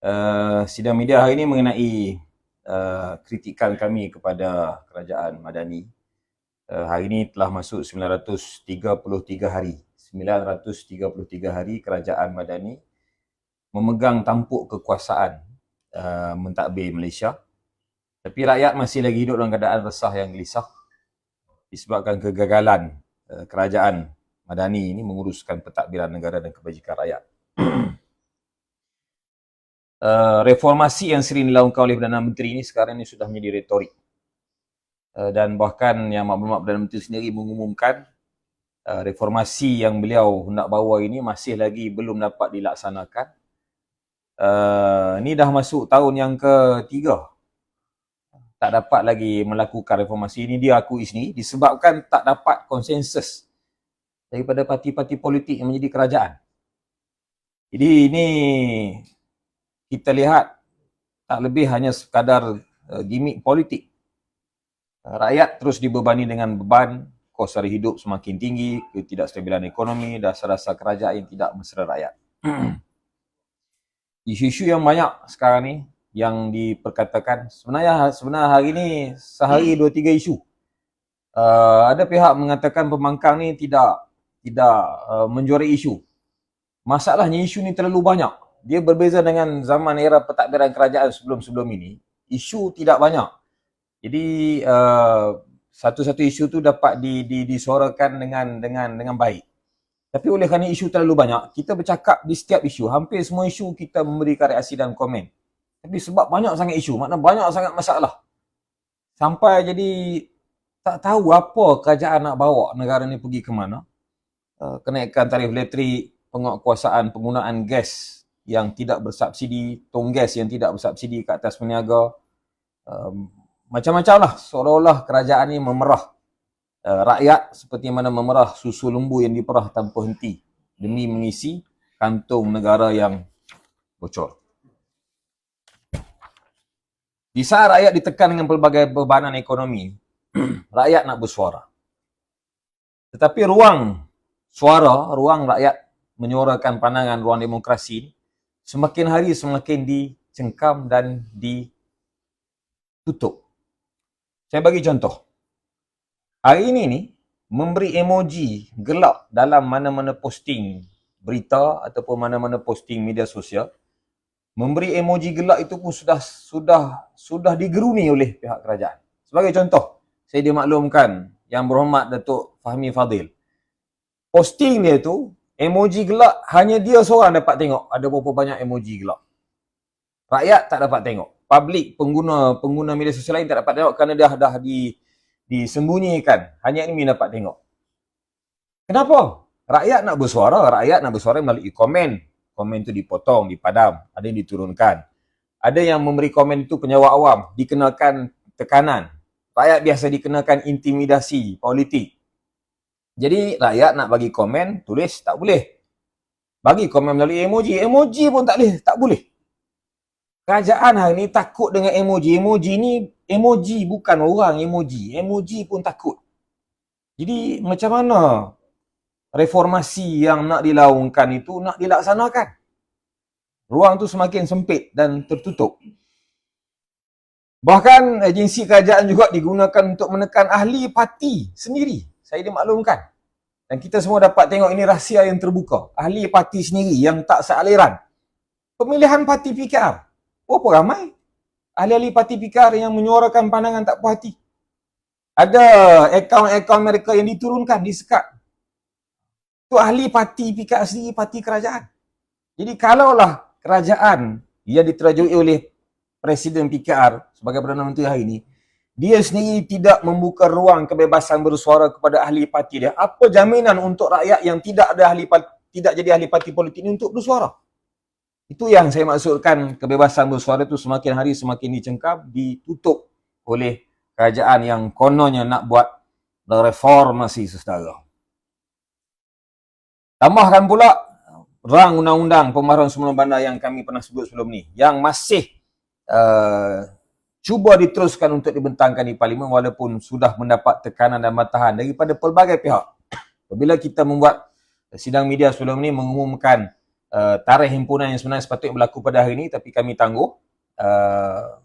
Uh, sidang media hari ini mengenai uh, kritikan kami kepada kerajaan Madani. Uh, hari ini telah masuk 933 hari. 933 hari kerajaan Madani memegang tampuk kekuasaan uh, mentadbir Malaysia. Tapi rakyat masih lagi hidup dalam keadaan resah yang gelisah disebabkan kegagalan uh, kerajaan Madani ini menguruskan pentadbiran negara dan kebajikan rakyat. Uh, reformasi yang sering dilakukan oleh Perdana Menteri ini sekarang ini sudah menjadi retorik. Uh, dan bahkan yang maklumat Perdana Menteri sendiri mengumumkan uh, reformasi yang beliau nak bawa ini masih lagi belum dapat dilaksanakan. Uh, ini dah masuk tahun yang ketiga. Tak dapat lagi melakukan reformasi ini dia akui sendiri disebabkan tak dapat konsensus daripada parti-parti politik yang menjadi kerajaan. Jadi ini kita lihat tak lebih hanya sekadar uh, gimmick politik. Uh, rakyat terus dibebani dengan beban kos hari hidup semakin tinggi, ketidakstabilan ekonomi, dasar-dasar kerajaan yang tidak mesra rakyat. Isu-isu yang banyak sekarang ni yang diperkatakan sebenarnya sebenarnya hari ni sehari dua tiga isu. Uh, ada pihak mengatakan pembangkang ni tidak tidak uh, menjuarai isu. Masalahnya isu ni terlalu banyak dia berbeza dengan zaman era pentadbiran kerajaan sebelum-sebelum ini, isu tidak banyak. Jadi uh, satu-satu isu tu dapat di, di, disuarakan dengan dengan dengan baik. Tapi oleh kerana isu terlalu banyak, kita bercakap di setiap isu, hampir semua isu kita memberikan reaksi dan komen. Tapi sebab banyak sangat isu, makna banyak sangat masalah. Sampai jadi tak tahu apa kerajaan nak bawa negara ni pergi ke mana. Uh, kenaikan tarif elektrik, penguatkuasaan penggunaan gas yang tidak bersubsidi, tong gas yang tidak bersubsidi ke atas peniaga. Um, macam-macam lah seolah-olah kerajaan ini memerah uh, rakyat seperti mana memerah susu lembu yang diperah tanpa henti demi mengisi kantung negara yang bocor. Di saat rakyat ditekan dengan pelbagai bebanan ekonomi, rakyat nak bersuara. Tetapi ruang suara, ruang rakyat menyuarakan pandangan ruang demokrasi semakin hari semakin dicengkam dan ditutup. Saya bagi contoh. Hari ini ni, memberi emoji gelap dalam mana-mana posting berita ataupun mana-mana posting media sosial, memberi emoji gelap itu pun sudah sudah sudah digeruni oleh pihak kerajaan. Sebagai contoh, saya dimaklumkan yang berhormat Datuk Fahmi Fadil. Posting dia tu Emoji gelap hanya dia seorang dapat tengok ada berapa banyak emoji gelap. Rakyat tak dapat tengok. Public pengguna pengguna media sosial lain tak dapat tengok kerana dah dah di disembunyikan. Hanya ini dapat tengok. Kenapa? Rakyat nak bersuara, rakyat nak bersuara melalui komen. Komen tu dipotong, dipadam, ada yang diturunkan. Ada yang memberi komen itu penyewa awam, dikenakan tekanan. Rakyat biasa dikenakan intimidasi politik. Jadi rakyat nak bagi komen, tulis tak boleh. Bagi komen melalui emoji, emoji pun tak boleh, tak boleh. Kerajaan hari ni takut dengan emoji. Emoji ni, emoji bukan orang emoji. Emoji pun takut. Jadi macam mana reformasi yang nak dilaungkan itu nak dilaksanakan? Ruang tu semakin sempit dan tertutup. Bahkan agensi kerajaan juga digunakan untuk menekan ahli parti sendiri saya dimaklumkan. Dan kita semua dapat tengok ini rahsia yang terbuka. Ahli parti sendiri yang tak sealiran. Pemilihan parti PKR. Berapa ramai? Ahli-ahli parti PKR yang menyuarakan pandangan tak puas hati. Ada akaun-akaun mereka yang diturunkan, disekat. Itu ahli parti PKR sendiri, parti kerajaan. Jadi kalaulah kerajaan yang diterajui oleh Presiden PKR sebagai Perdana Menteri hari ini, dia sendiri tidak membuka ruang kebebasan bersuara kepada ahli parti dia. Apa jaminan untuk rakyat yang tidak ada ahli parti, tidak jadi ahli parti politik ini untuk bersuara? Itu yang saya maksudkan kebebasan bersuara itu semakin hari semakin dicengkap, ditutup oleh kerajaan yang kononnya nak buat reformasi saudara. Tambahkan pula rang undang-undang pembaharuan semula bandar yang kami pernah sebut sebelum ni yang masih uh, cuba diteruskan untuk dibentangkan di parlimen walaupun sudah mendapat tekanan dan matahan daripada pelbagai pihak. Apabila kita membuat sidang media sebelum ini mengumumkan uh, tarikh himpunan yang sebenarnya sepatutnya berlaku pada hari ini tapi kami tangguh. Uh,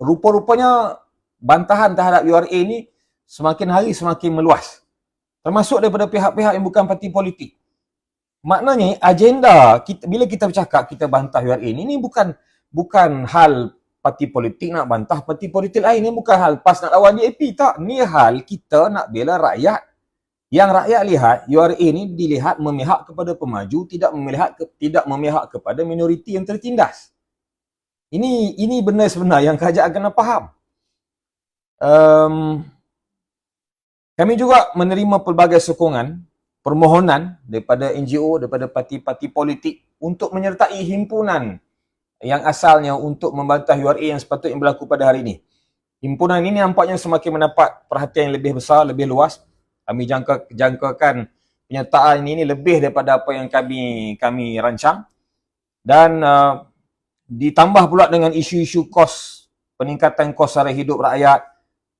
rupa-rupanya bantahan terhadap URA ni semakin hari semakin meluas. Termasuk daripada pihak-pihak yang bukan parti politik. Maknanya agenda kita bila kita bercakap kita bantah URA ni ni bukan bukan hal parti politik nak bantah parti politik lain. Ni bukan hal PAS nak lawan DAP tak. Ni hal kita nak bela rakyat. Yang rakyat lihat URA ni dilihat memihak kepada pemaju tidak memihak ke, tidak memihak kepada minoriti yang tertindas. Ini ini benar sebenar yang kerajaan kena faham. Um, kami juga menerima pelbagai sokongan permohonan daripada NGO daripada parti-parti politik untuk menyertai himpunan yang asalnya untuk membantah URA yang sepatutnya berlaku pada hari ini. Himpunan ini nampaknya semakin mendapat perhatian yang lebih besar, lebih luas. Kami jangka, jangkakan penyertaan ini lebih daripada apa yang kami kami rancang. Dan uh, ditambah pula dengan isu-isu kos, peningkatan kos sara hidup rakyat,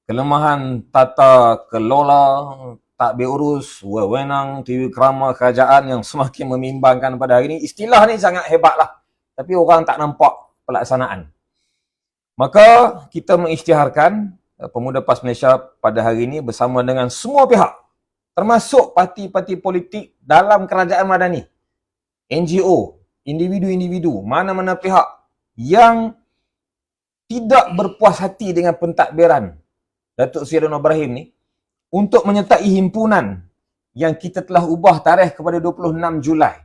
kelemahan tata kelola, tak berurus, wewenang, TV kerama kerajaan yang semakin membimbangkan pada hari ini. Istilah ni sangat hebatlah tapi orang tak nampak pelaksanaan. Maka kita mengisytiharkan eh, Pemuda PAS Malaysia pada hari ini bersama dengan semua pihak termasuk parti-parti politik dalam kerajaan madani, NGO, individu-individu, mana-mana pihak yang tidak berpuas hati dengan pentadbiran Datuk Seri Anwar Ibrahim ni untuk menyertai himpunan yang kita telah ubah tarikh kepada 26 Julai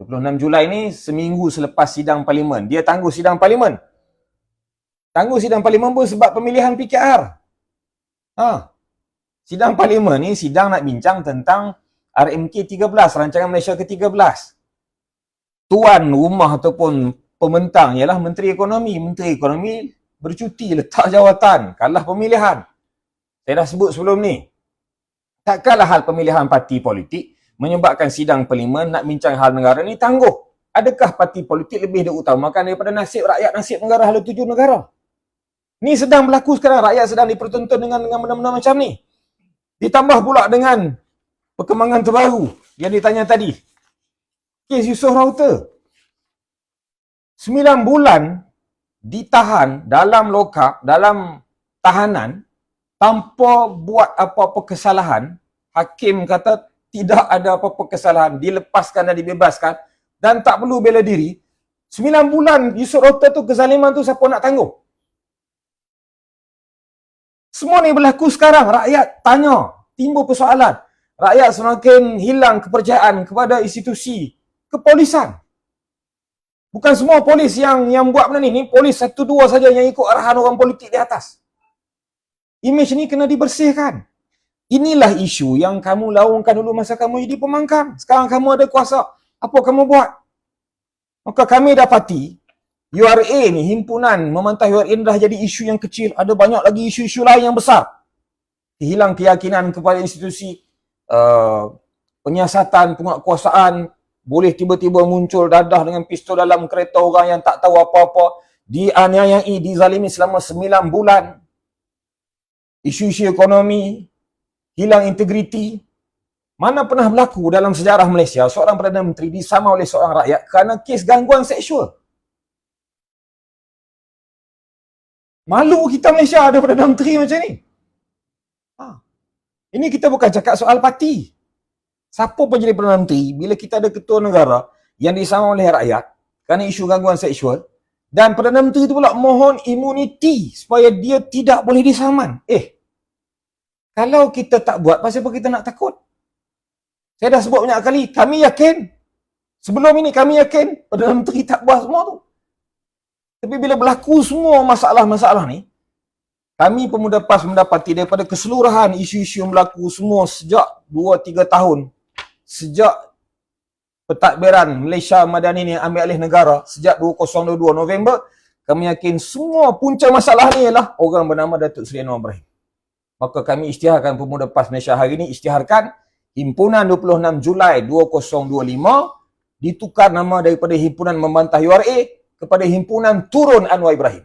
26 Julai ni seminggu selepas sidang parlimen. Dia tangguh sidang parlimen. Tangguh sidang parlimen pun sebab pemilihan PKR. Ha. Sidang parlimen ni sidang nak bincang tentang RMK 13, Rancangan Malaysia ke-13. Tuan rumah ataupun pementang ialah Menteri Ekonomi. Menteri Ekonomi bercuti letak jawatan, kalah pemilihan. Saya dah sebut sebelum ni. Takkanlah hal pemilihan parti politik menyebabkan sidang parlimen nak bincang hal negara ni tangguh. Adakah parti politik lebih diutamakan daripada nasib rakyat, nasib negara, hal tuju negara? Ni sedang berlaku sekarang. Rakyat sedang dipertonton dengan dengan benda-benda macam ni. Ditambah pula dengan perkembangan terbaru yang ditanya tadi. Kes Yusof Rauter. Sembilan bulan ditahan dalam lokap, dalam tahanan tanpa buat apa-apa kesalahan. Hakim kata tidak ada apa-apa kesalahan, dilepaskan dan dibebaskan dan tak perlu bela diri, sembilan bulan Yusuf Rota tu kezaliman tu siapa nak tangguh? Semua ni berlaku sekarang. Rakyat tanya, timbul persoalan. Rakyat semakin hilang kepercayaan kepada institusi kepolisan. Bukan semua polis yang yang buat benda ni. Ni polis satu dua saja yang ikut arahan orang politik di atas. Image ni kena dibersihkan. Inilah isu yang kamu laungkan dulu masa kamu jadi pemangkang. Sekarang kamu ada kuasa. Apa kamu buat? Maka kami dapati URA ni, himpunan memantah URA ni dah jadi isu yang kecil. Ada banyak lagi isu-isu lain yang besar. Hilang keyakinan kepada institusi uh, penyiasatan, penguatkuasaan. Boleh tiba-tiba muncul dadah dengan pistol dalam kereta orang yang tak tahu apa-apa. Dianiayai, dizalimi selama 9 bulan. Isu-isu ekonomi, hilang integriti. Mana pernah berlaku dalam sejarah Malaysia seorang Perdana Menteri disama oleh seorang rakyat kerana kes gangguan seksual. Malu kita Malaysia ada Perdana Menteri macam ni. Ha. Ini kita bukan cakap soal parti. Siapa pun jadi Perdana Menteri, bila kita ada ketua negara yang disama oleh rakyat kerana isu gangguan seksual, dan Perdana Menteri itu pula mohon imuniti supaya dia tidak boleh disaman. Eh, kalau kita tak buat, pasal apa kita nak takut? Saya dah sebut banyak kali, kami yakin. Sebelum ini kami yakin Perdana Menteri tak buat semua tu. Tapi bila berlaku semua masalah-masalah ni, kami pemuda PAS mendapati daripada keseluruhan isu-isu yang berlaku semua sejak 2-3 tahun, sejak pentadbiran Malaysia Madani ni ambil alih negara, sejak 2022 November, kami yakin semua punca masalah ni ialah orang bernama Datuk Seri Anwar Ibrahim maka kami isytiharkan Pemuda PAS Malaysia hari ini isytiharkan Himpunan 26 Julai 2025 ditukar nama daripada Himpunan Membantah URA kepada Himpunan Turun Anwar Ibrahim.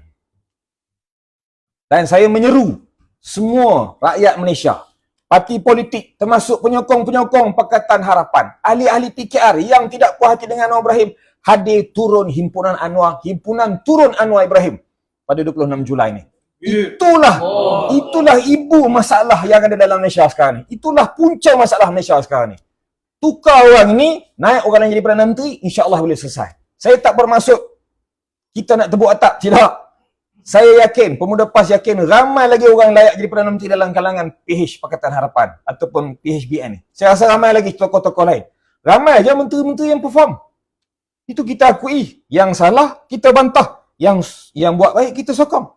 Dan saya menyeru semua rakyat Malaysia parti politik termasuk penyokong-penyokong Pakatan Harapan, ahli-ahli PKR yang tidak puas hati dengan Anwar Ibrahim hadir turun himpunan Anwar, himpunan turun Anwar Ibrahim pada 26 Julai ni. Itulah Oh. itulah ibu masalah yang ada dalam Malaysia sekarang ni. Itulah punca masalah Malaysia sekarang ni. Tukar orang ini, naik orang yang jadi Perdana Menteri, insya-Allah boleh selesai. Saya tak bermaksud kita nak tepuk otak, tidak. Saya yakin, pemuda PAS yakin ramai lagi orang layak jadi Perdana Menteri dalam kalangan PH Pakatan Harapan ataupun PHBN ni. Saya rasa ramai lagi tokoh-tokoh lain. Ramai aja menteri-menteri yang perform. Itu kita akui. Yang salah, kita bantah. Yang yang buat baik, kita sokong.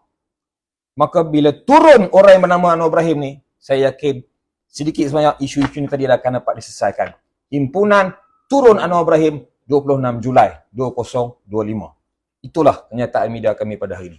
Maka bila turun orang yang bernama Anwar Ibrahim ni, saya yakin sedikit sebanyak isu-isu ni tadi akan dapat diselesaikan. Himpunan turun Anwar Ibrahim 26 Julai 2025. Itulah kenyataan media kami pada hari ini.